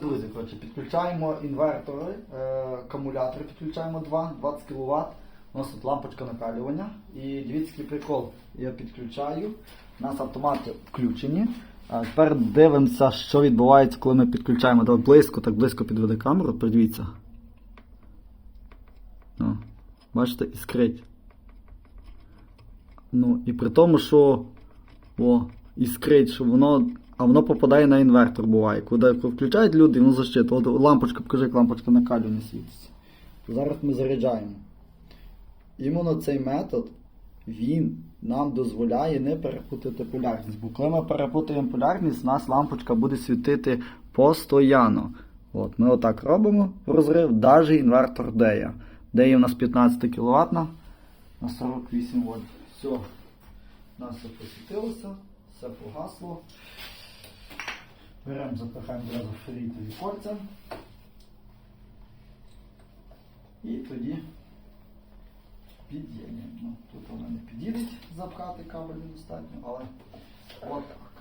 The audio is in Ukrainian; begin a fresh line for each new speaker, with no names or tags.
Друзі, коротше, підключаємо інвертори, е, акумулятори підключаємо 2, 20 кВт. У нас тут лампочка накалювання. І дивіться, який прикол. Я підключаю. У нас автомати включені. А тепер дивимося, що відбувається, коли ми підключаємо. Давай близько, так близько підведи камеру, придивіться. Ну, бачите, іскрить. Ну, і при тому, що о, іскрить, що воно. А воно попадає на інвертор, буває. Коли включають люди, воно защитує. От лампочка, покажи, як лампочка накалювання світиться. Зараз ми заряджаємо. Іменно цей метод, він нам дозволяє не перепутати полярність. Бо коли ми перепутаємо полярність, у нас лампочка буде світити постійно. От, ми отак робимо розрив, навіть інвертор Дея. Дея у нас 15 кВт на 48 вольт. Все, у нас все посвітилося, все погасло. Беремо, запихаємо одразу ферритові кольця. І тоді під'єднуємо. Ну, тут вона не підійде запхати кабель недостатньо, але от так.